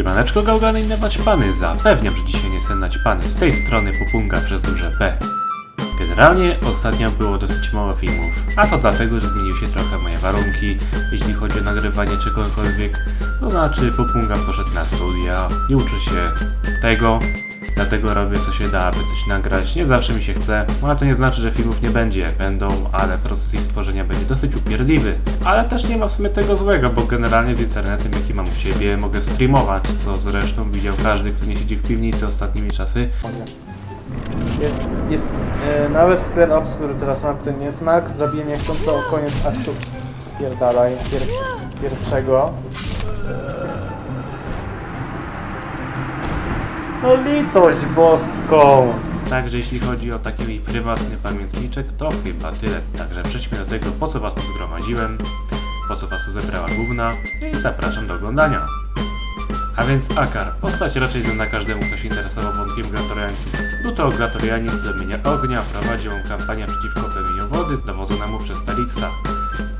Siemaneczko gałgany i naćpany, zapewniam, że dzisiaj nie jestem naćpany. Z tej strony Pupunga przez duże P. Generalnie ostatnio było dosyć mało filmów, a to dlatego, że zmieniły się trochę moje warunki, jeśli chodzi o nagrywanie czegokolwiek. To znaczy Pupunga poszedł na studia i uczy się tego, dlatego robię co się da, aby coś nagrać. Nie zawsze mi się chce, ale to nie znaczy, że filmów nie będzie. Będą, ale proces ich tworzenia będzie dosyć upierdliwy. Ale też nie ma w sumie tego złego, bo generalnie z internetem, jaki mam u siebie, mogę streamować, co zresztą widział każdy, kto nie siedzi w piwnicy ostatnimi czasy. Jest, jest e, nawet w Clear Obscure teraz mam ten niesmak, zrobiłem niechcąco o koniec aktu spierdalaj pierwszego. No litość boską! Także jeśli chodzi o taki mój prywatny pamiętniczek, to chyba tyle. Także przejdźmy do tego, po co was tu zgromadziłem, po co was tu zebrała główna i zapraszam do oglądania. A więc Akar, postać raczej znana każdemu, kto się interesował wątkiem Glatoriańców. Był to Glatorianin plemienia ognia, prowadził kampanię przeciwko plemieniu wody, dowodzonemu przez Talixa.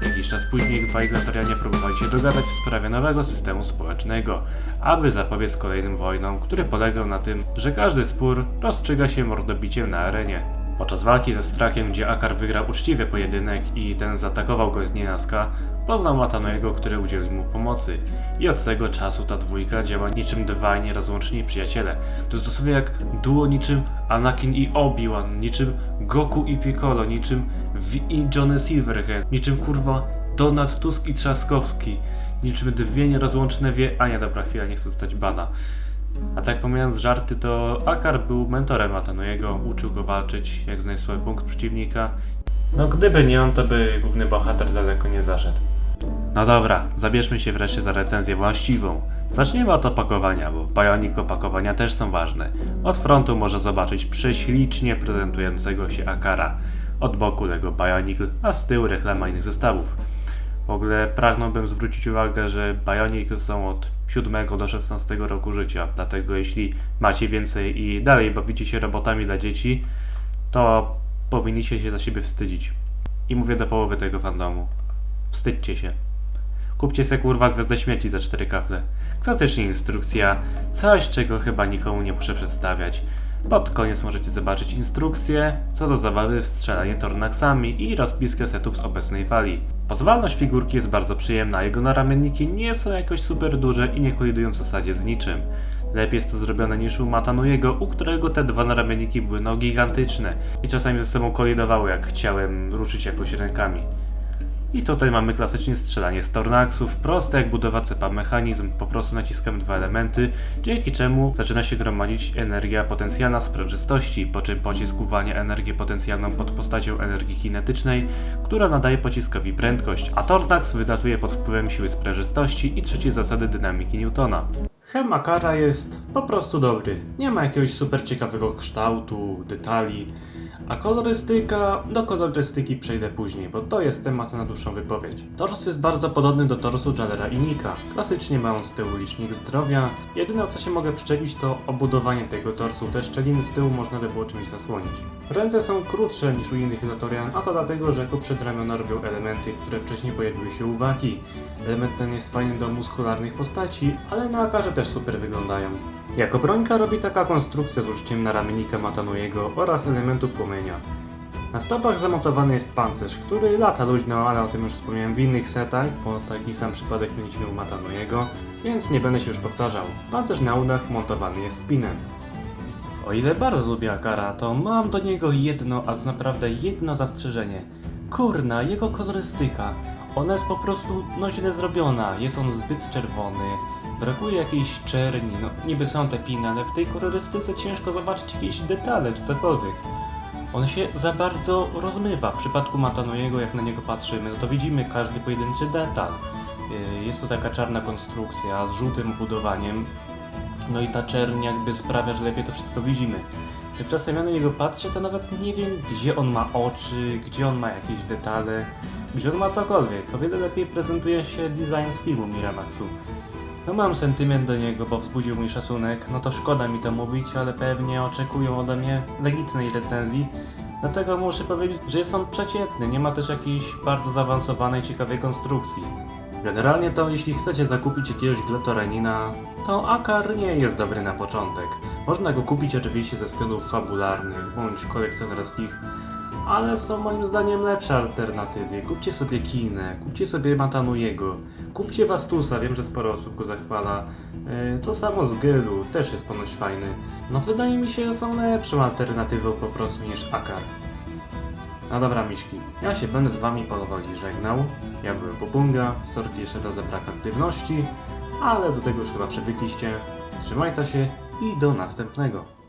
Jakiś czas później dwaj Glatorianie próbowali się dogadać w sprawie nowego systemu społecznego, aby zapobiec kolejnym wojnom, który polegał na tym, że każdy spór rozstrzyga się mordobiciem na arenie. Podczas walki ze Strakiem, gdzie Akar wygrał uczciwie pojedynek i ten zaatakował go z nienacka, poznał Matanoego, który udzielił mu pomocy. I od tego czasu ta dwójka działa niczym dwaj nierozłączni przyjaciele. To jest dosłownie jak duo niczym Anakin i Obi-Wan, niczym Goku i Piccolo, niczym V i Johnny Silverhand, niczym kurwa Donald Tusk i Trzaskowski, niczym dwie nierozłączne wie... A nie, dobra, chwila, nie chcę zostać bana. A tak pomijając żarty, to Akar był mentorem Atanojego, uczył go walczyć, jak znaleźć swój punkt przeciwnika. No gdyby nie on, to by główny bohater daleko nie zaszedł. No dobra, zabierzmy się wreszcie za recenzję właściwą. Zaczniemy od opakowania, bo w Bionic opakowania też są ważne. Od frontu może zobaczyć prześlicznie prezentującego się Akara. Od boku Lego Bionicle, a z tyłu reklama innych zestawów. W ogóle pragnąłbym zwrócić uwagę, że Bionicle są od 7 do 16 roku życia, dlatego jeśli macie więcej i dalej bawicie się robotami dla dzieci, to powinniście się za siebie wstydzić. I mówię do połowy tego fandomu. Wstydźcie się. Kupcie se kurwa gwiazdę śmierci za cztery kafle. Klasycznie instrukcja, coś czego chyba nikomu nie muszę przedstawiać. Pod koniec możecie zobaczyć instrukcję, co do zabawy strzelanie tornaksami i rozpis kasetów z obecnej fali. Pozwalność figurki jest bardzo przyjemna, jego naramienniki nie są jakoś super duże i nie kolidują w zasadzie z niczym. Lepiej jest to zrobione niż u Matanujego, u którego te dwa naramienniki były no gigantyczne i czasami ze sobą kolidowały, jak chciałem ruszyć jakoś rękami. I tutaj mamy klasycznie strzelanie z tornaksów, proste jak budowa cepa mechanizm, po prostu naciskamy dwa elementy, dzięki czemu zaczyna się gromadzić energia potencjalna sprężystości, po czym pocisk uwalnia energię potencjalną pod postacią energii kinetycznej, która nadaje pociskowi prędkość, a tornaks wylatuje pod wpływem siły sprężystości i trzeciej zasady dynamiki Newtona. Hem Akara jest po prostu dobry. Nie ma jakiegoś super ciekawego kształtu, detali, a kolorystyka, do kolorystyki przejdę później, bo to jest temat na dłuższą wypowiedź. Tors jest bardzo podobny do torsu Jalera i Nika. Klasycznie ma on z tyłu licznik zdrowia. Jedyne o co się mogę przyczepić to obudowanie tego torsu. Te szczeliny z tyłu można by było czymś zasłonić. Ręce są krótsze niż u innych Ilatorian, a to dlatego, że jako przedramiona robią elementy, które wcześniej pojawiły się u Waki. Element ten jest fajny do muskularnych postaci, ale na Akarze też super wyglądają. Jako brońka robi taka konstrukcja z użyciem naramiennika Matanujego oraz elementu płomienia. Na stopach zamontowany jest pancerz, który lata luźno, ale o tym już wspomniałem w innych setach, bo taki sam przypadek mieliśmy u Matanujego, więc nie będę się już powtarzał. Pancerz na udach montowany jest pinem. O ile bardzo lubię Akara, to mam do niego jedno, a to naprawdę jedno zastrzeżenie. Kurna, jego kolorystyka. Ona jest po prostu no źle zrobiona, jest on zbyt czerwony, brakuje jakiejś czerni, no niby są te piny, ale w tej kolorystyce ciężko zobaczyć jakieś detale czy cokolwiek. On się za bardzo rozmywa. W przypadku Matanojego, jak na niego patrzymy, no to widzimy każdy pojedynczy detal. Yy, Jest to taka czarna konstrukcja z żółtym obudowaniem, no i ta czerń jakby sprawia, że lepiej to wszystko widzimy. Tymczasem ja na niego patrzę, to nawet nie wiem, gdzie on ma oczy, gdzie on ma jakieś detale, gdzie on ma cokolwiek. O wiele lepiej prezentuje się design z filmu Miramaxu. No mam sentyment do niego, bo wzbudził mój szacunek, no to szkoda mi to mówić, ale pewnie oczekują ode mnie legitnej recenzji. Dlatego muszę powiedzieć, że jest on przeciętny, nie ma też jakiejś bardzo zaawansowanej, ciekawej konstrukcji. Generalnie to jeśli chcecie zakupić jakiegoś gletorenina, to Akar nie jest dobry na początek. Można go kupić oczywiście ze względów fabularnych bądź kolekcjonerskich, ale są moim zdaniem lepsze alternatywy. Kupcie sobie Kinę, kupcie sobie Matanujego, kupcie Vastusa, wiem, że sporo osób go zachwala. Yy, To samo z Gelu, też jest ponoć fajny. No wydaje mi się, że są lepszą alternatywą po prostu niż Akar. No dobra, miśki, ja się będę z wami powoli żegnał. Ja byłem Bobunga, sorki jeszcze to za brak aktywności, ale do tego już chyba przywykliście. Trzymajcie się i do następnego.